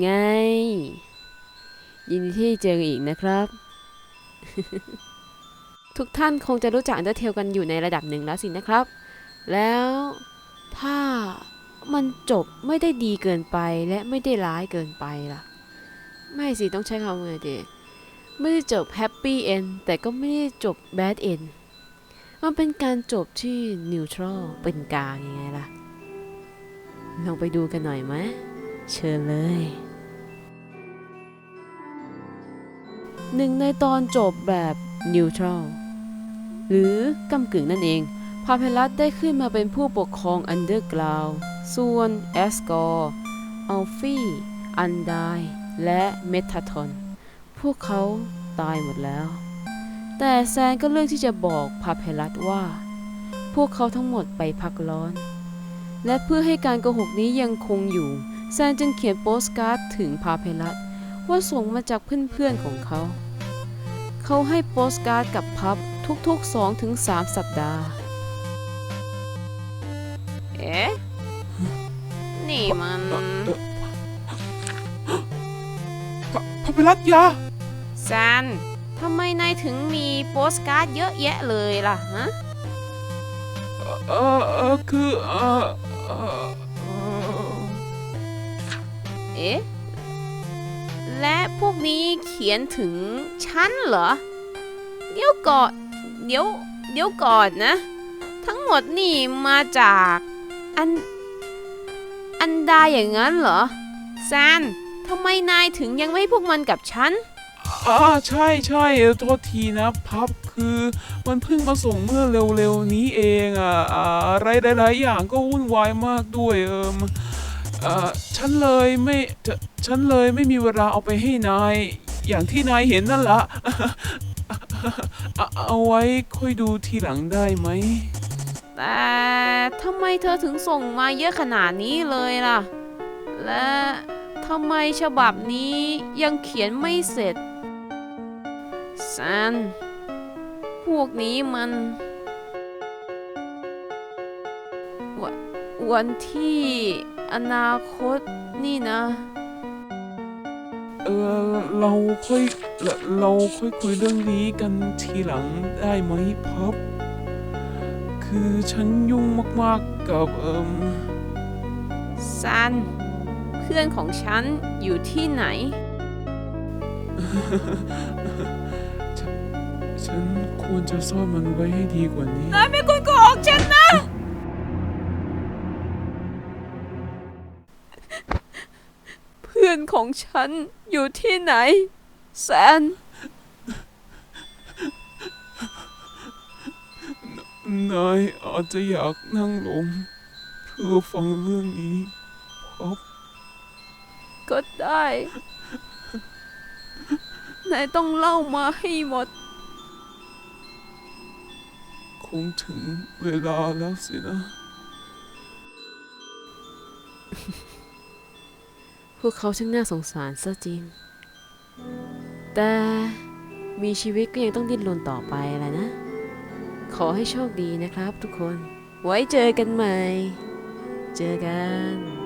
ไง ยินดีที่เจอกันอีกนะครับ ทุกท่านคงจะรู้จักอันเดอร์เทลกันอยู่ในระดับหนึ่งแล้วสินะครับ แล้วถ้ามันจบไม่ได้ดีเกินไปและไม่ได้ร้ายเกินไปล่ะ ไม่สิ ต้องใช้คำว่าไงดีไม่ได้จบแฮปปี้เอนแต่ก็ไม่ได้จบแบดเอนมันเป็นการจบที่นิวทรัลเป็นกลางยังไงล่ะ ลองไปดูกันหน่อยไหมเชิญเลย หนึ่งในตอนจบแบบนิวทรัลหรือกำกึ่งนั่นเอง พาเพลัสได้ขึ้นมาเป็นผู้ปกครองอันเดอร์กราวส่วนแอสกอร์อัลฟี่อันไดและเมทาทอนพวกเขาตายหมดแล้ว แต่แซนก็เลือกที่จะบอกพาเพลัสว่า พวกเขาทั้งหมดไปพักร้อน และเพื่อให้การโกหกนี้ยังคงอยู่ แซนจึงเขียนโปสการ์ดถึงพาเพลัส ว่าส่งมาจากเพื่อนๆของเขา เขาให้โปสการ์ดกับพับทุกๆ2-3สัปดาห์ เอ๊ะ นี่มันพระพิรัตยาแซนทำไมนายถึงมีโปสการ์ดเยอะแยะเลยล่ะฮะ เออเออคือเออเออเออเอ๊ะและพวก นี้เขียนถึงฉันเหรอ เดี๋ยวก่อน เดี๋ยว เดี๋ยวก่อนนะ ทั้งหมดนี่มาจากอัน อันดาอย่างนั้นเหรอแซนทำไมนายถึงยังไม่ให้พวกมันกับฉัน อ่าใช่ใช่โทษทีนะพับคือมันเพิ่งมาส่งเมื่อเร็วๆนี้เองอะอ่าอะไรหลายๆอย่างก็วุ่นวายมากด้วยเอิม เอ่อฉันเลยไม่ฉฉันเลยไม่มีเวลาเอาไปให้นาย อย่างที่นายเห็นนั่นละ เอาเอาไว้ค่อยดูทีหลังได้ไหม แต่ทำไมเธอถึงส่งมาเยอะขนาดนี้เลยล่ะ และทำไมฉบับนี้ยังเขียนไม่เสร็จซันพวกนี้มัน ววันที่ อนาคตนี่นะ เออเราค่อยเราเราค่อยคุยเรื่องนี้กันทีหลังได้ไหมพับ คือฉันยุ่งมากๆกับเอิมซัน เพื่อนของฉันอยู่ที่ไหน ฉันควรจะซ่อนมันไว้ให้ดีกว่านี้ นายไม่ควรโก นของฉันอยู่ที่ไหน แซน นายอาจจะอยากนั่งลง เพื่อฟังเรื่องนี้พับก็ได้นายต้องเล่ามาให้หมด คงถึงเวลาแล้วสินะ พวกเขาช่างน่าสงสารซะจริง แต่มีชีวิตก็ยังต้องดิ้นรนต่อไปแหละนะ ขอให้โชคดีนะครับทุกคน ไว้เจอกันใหม่ เจอกัน